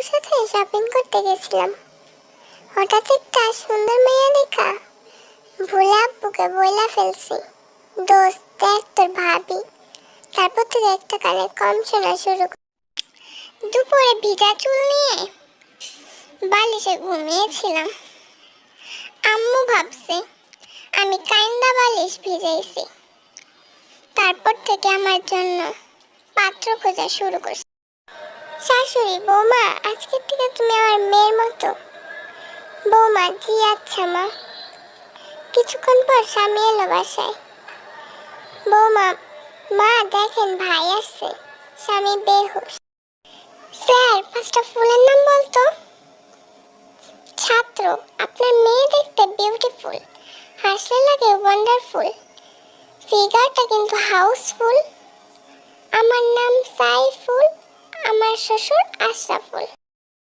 আব্বুর সাথে শপিং করতে গেছিলাম। হঠাৎ একটা সুন্দর মেয়ে দেখা। ভুলে আব্বুকে বইলা ফেলছি। দোস্ত, দেখ তোর ভাবি। তারপর থেকে একটা কানে কম শোনা শুরু দুপুরে ভিজা চুল নিয়ে বালিশে ঘুমিয়েছিলাম। আম্মু ভাবছে, আমি কাইন্দা বালিশ ভিজাইছি। তারপর থেকে আমার জন্য পাত্র খোঁজা শুরু করছে। শাশুড়ি, বৌমা আজকের থেকে তুমি আমার মেয়ের মতো। বৌমা, জি আচ্ছা মা। কিছুক্ষণ পর স্বামী এলো বাসায়। বৌমা, মা, দেখেন, ভাই আসছে। স্বামী বেহুশ। স্যার, পাঁচটা ফুলের নাম বলতো? ছাত্র, আপনার মেয়ে দেখতে বিউটিফুল হাসলে লাগে ওয়ান্ডারফুল ফিগারটা কিন্তু হাউসফুল আমার নাম সাইফুল। আমার শ্বশুর আশরাফুল